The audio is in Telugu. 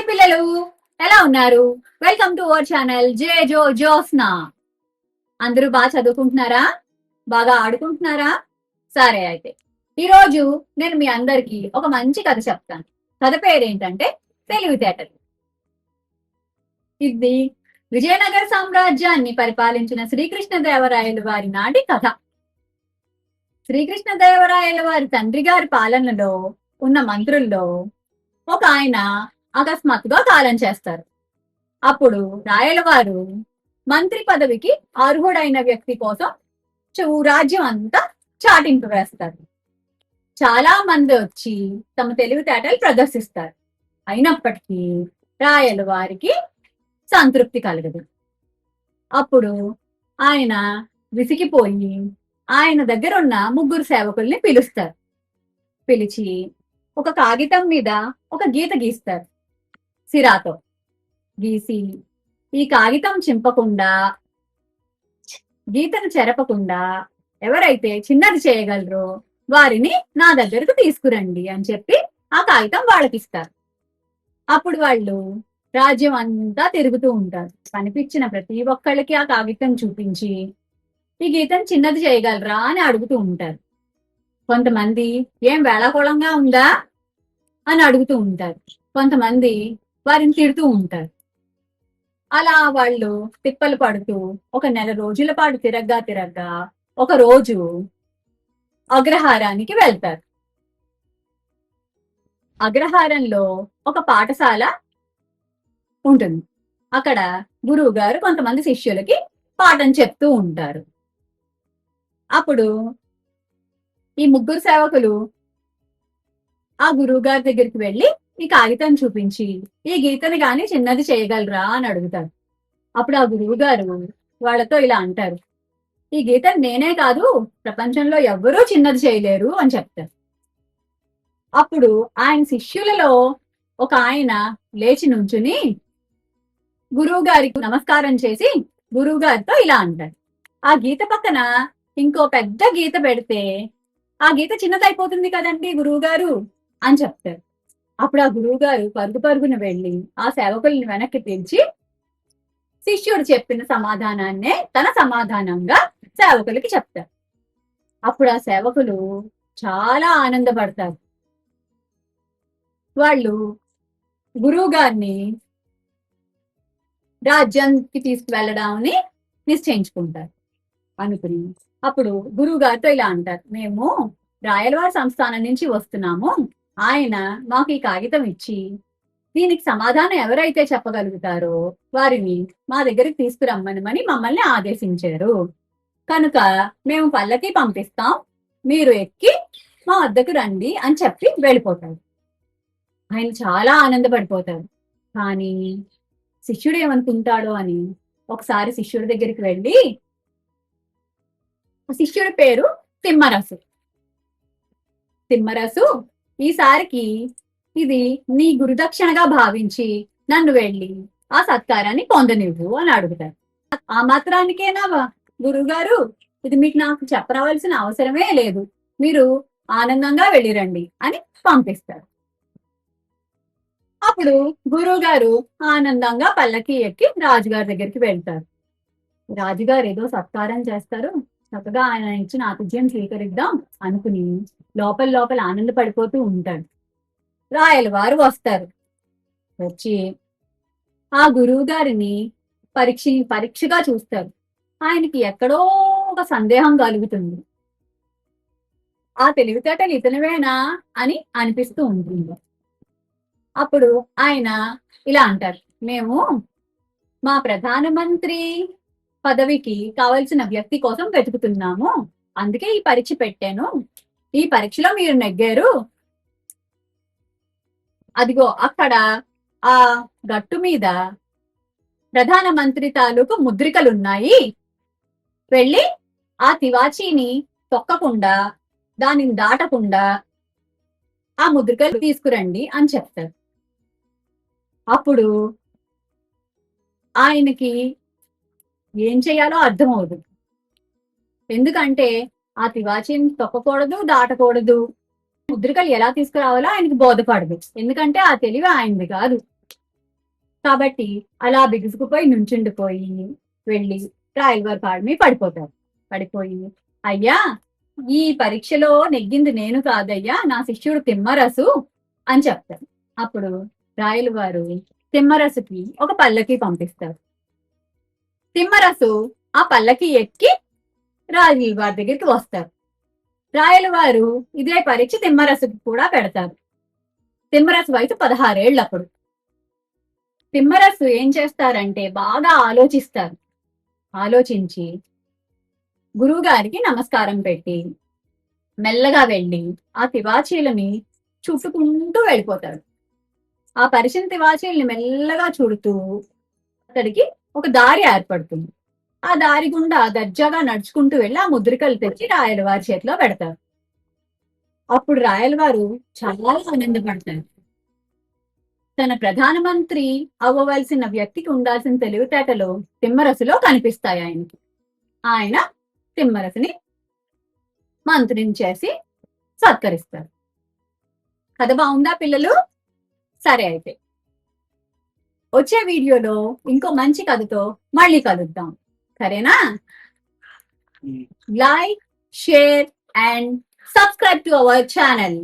హాయ్ పిల్లలు ఎలా ఉన్నారు? వెల్కమ్ టు అవర్ ఛానల్ జే జో జోస్నా అందరూ బాగా చదువుకుంటున్నారా? బాగా ఆడుకుంటున్నారా? సరే అయితే. ఈరోజు నేను మీ అందరికి ఒక మంచి కథ చెప్తాను. కథ పేరేంటంటే తెలివితేటలు ఇది విజయనగర సామ్రాజ్యాన్ని పరిపాలించిన శ్రీకృష్ణదేవరాయలు వారి నాటి కథ. శ్రీకృష్ణదేవరాయల వారి తండ్రి గారి పాలనలో ఉన్న మంత్రుల్లో ఒక ఆయన అకస్మాత్తుగా కాలం చేస్తారు. అప్పుడు రాయలవారు మంత్రి పదవికి అర్హుడైన వ్యక్తి కోసం చూ రాజ్యం అంతా చాటింపు వేస్తారు. చాలా మంది వచ్చి తమ తెలివితేటలు ప్రదర్శిస్తారు. అయినప్పటికీ రాయల వారికి సంతృప్తి కలగదు. అప్పుడు ఆయన విసిగిపోయి ఆయన దగ్గర ఉన్న ముగ్గురు సేవకుల్ని పిలుస్తారు. పిలిచి ఒక కాగితం మీద ఒక గీత గీస్తారు. సిరాతో. గీసి ఈ కాగితం చింపకుండా గీతను చెరపకుండా ఎవరైతే చిన్నది చేయగలరో వారిని నా దగ్గరకు తీసుకురండి అని చెప్పి ఆ కాగితం వాళ్ళకి ఇస్తారు అప్పుడు వాళ్ళు రాజ్యం అంతా తిరుగుతూ ఉంటారు. కనిపించిన ప్రతి ఒక్కళ్ళకి ఆ కాగితం చూపించి ఈ గీతం చిన్నది చేయగలరా? అని అడుగుతూ ఉంటారు. కొంతమంది ఏం వేళాకోళంగా ఉందా? అని అడుగుతూ ఉంటారు. కొంతమంది వారిని తిడుతూ ఉంటారు. అలా వాళ్ళు తిప్పలు పడుతూ ఒక నెల రోజుల పాటు తిరగ్గా తిరగ్గా ఒక రోజు అగ్రహారానికి వెళ్తారు. అగ్రహారంలో ఒక పాఠశాల ఉంటుంది. అక్కడ గురువు గారు కొంతమంది శిష్యులకి పాఠం చెప్తూ ఉంటారు. అప్పుడు ఈ ముగ్గురు సేవకులు ఆ గురువు గారి దగ్గరికి వెళ్ళి ఈ కాగితం చూపించి ఈ గీతని గాని చిన్నది చేయగలరా? అని అడుగుతారు అప్పుడు ఆ గురువు గారు వాళ్ళతో ఇలా అంటారు. ఈ గీతని నేనే కాదు ప్రపంచంలో ఎవ్వరూ చిన్నది చేయలేరు అని చెప్తారు. అప్పుడు ఆయన శిష్యులలో ఒక ఆయన లేచి నుంచుని గురువు గారికి నమస్కారం చేసి గురువు గారితో ఇలా అంటారు ఆ గీత పక్కన ఇంకో పెద్ద గీత పెడితే ఆ గీత చిన్నదైపోతుంది కదండి గురువు గారు అని చెప్తారు. అప్పుడు ఆ గురువు గారు పరుగు పరుగున వెళ్ళి ఆ సేవకుల్ని వెనక్కి పిలిచి శిష్యుడు చెప్పిన సమాధానాన్నే తన సమాధానంగా సేవకులకి చెప్తారు. అప్పుడు ఆ సేవకులు చాలా ఆనందపడతారు. వాళ్ళు గురువు గారిని రాజ్యానికి తీసుకువెళ్ళడాన్ని నిశ్చయించుకుంటారు అనుకుని. అప్పుడు గురువు గారితో ఇలా అంటారు మేము రాయలవారి సంస్థానం నుంచి వస్తున్నాము. ఆయన మాకు ఈ కాగితం ఇచ్చి దీనికి సమాధానం ఎవరైతే చెప్పగలుగుతారో వారిని మా దగ్గరికి తీసుకురమ్మనమని మమ్మల్ని ఆదేశించారు. కనుక మేము పల్లకి పంపిస్తాం మీరు ఎక్కి మా వద్దకు రండి అని చెప్పి వెళ్ళిపోతారు. ఆయన చాలా ఆనందపడిపోతారు. కానీ శిష్యుడు ఏమనుకుంటాడో అని ఒకసారి శిష్యుడి దగ్గరికి వెళ్ళి శిష్యుడి పేరు తిమ్మరసు. తిమ్మరసు ఈసారికి ఇది నీ గురుదక్షిణగా భావించి నన్ను వెళ్ళి ఆ సత్కారాన్ని పొందనివ్వు అని అడుగుతారు. ఆ మాత్రానికేనా గురుగారు ఇది మీకు నాకు చెప్పరావాల్సిన అవసరమే లేదు. మీరు ఆనందంగా వెళ్ళిరండి అని పంపిస్తారు. అప్పుడు గురువు గారు ఆనందంగా పల్లకి ఎక్కి రాజుగారి దగ్గరికి వెళ్తారు. రాజుగారు ఏదో సత్కారం చేస్తారు. చక్కగా ఆయన ఇచ్చిన ఆతిథ్యం స్వీకరిద్దాం అనుకుని లోపల లోపల ఆనందపడిపోతూ ఉంటాడు. రాయల వారు వస్తారు. వచ్చి ఆ గురువు గారిని పరీక్ష పరీక్షగా చూస్తారు. ఆయనకి ఎక్కడో ఒక సందేహం కలుగుతుంది. ఆ తెలివితేటలు ఇతనివేనా అని అనిపిస్తూ ఉంటుంది. అప్పుడు ఆయన ఇలా అంటారు. మేము మా ప్రధానమంత్రి పదవికి కావలసిన వ్యక్తి కోసం వెతుకుతున్నాము. అందుకే ఈ పరీక్ష పెట్టాను. ఈ పరీక్షలో మీరు నెగ్గారు. అదిగో అక్కడ ఆ గట్టు మీద ప్రధానమంత్రి తాలూకు ముద్రికలున్నాయి. వెళ్ళి ఆ తివాచీని తొక్కకుండా దానిని దాటకుండా ఆ ముద్రికలు తీసుకురండి అని చెప్తారు. అప్పుడు ఆయనకి ఏం చేయాలో అర్థం అవ్వదు ఎందుకంటే ఆ తివాచీని తొక్కకూడదు దాటకూడదు. ముద్రికలు ఎలా తీసుకురావాలో ఆయనకి బోధపడదు. ఎందుకంటే ఆ తెలివి ఆయనది కాదు. కాబట్టి అలా బిగుసుకుపోయి నుంచుండిపోయి వెళ్ళి రాయలవారి వర్క్ మీద పడిపోతారు పడిపోయి అయ్యా ఈ పరీక్షలో నెగ్గింది నేను కాదయ్యా నా శిష్యుడు తిమ్మరసు అని చెప్తారు అప్పుడు రాయలు వారు తిమ్మరసుకి ఒక పల్లకి పంపిస్తారు. తిమ్మరసు ఆ పల్లకి ఎక్కి రాయల వారి దగ్గరికి వస్తారు. రాయల వారు ఇదే పరీక్ష తిమ్మరసుకి కూడా పెడతారు. తిమ్మరసు వయసు పదహారేళ్ళు అప్పుడు తిమ్మరసు ఏం చేస్తారంటే బాగా ఆలోచిస్తారు. ఆలోచించి గురువు గారికి నమస్కారం పెట్టి మెల్లగా వెళ్ళి ఆ తివాచీలని చుట్టుకుంటూ వెళ్ళిపోతాడు ఆ పరిచిన తివాచీలని మెల్లగా చూడుతూ అతడికి ఒక దారి ఏర్పడుతుంది. ఆ దారి గుండా దర్జాగా నడుచుకుంటూ వెళ్ళి ఆ ముద్రికలు తెచ్చి రాయలవారి చేతిలో పెడతారు. అప్పుడు రాయలవారు చాలా ఆనందపడతారు. తన ప్రధానమంత్రి అవ్వవలసిన వ్యక్తికి ఉండాల్సిన తెలివితేటలు తిమ్మరసులో కనిపిస్తాయి ఆయనకి. ఆయన తిమ్మరసుని మంత్రిని చేసి సత్కరిస్తారు. కథ బాగుందా పిల్లలు? సరే అయితే. వచ్చే వీడియోలో ఇంకో మంచి కథతో మళ్ళీ కలుద్దాం. సరేనా? Like share and subscribe to our channel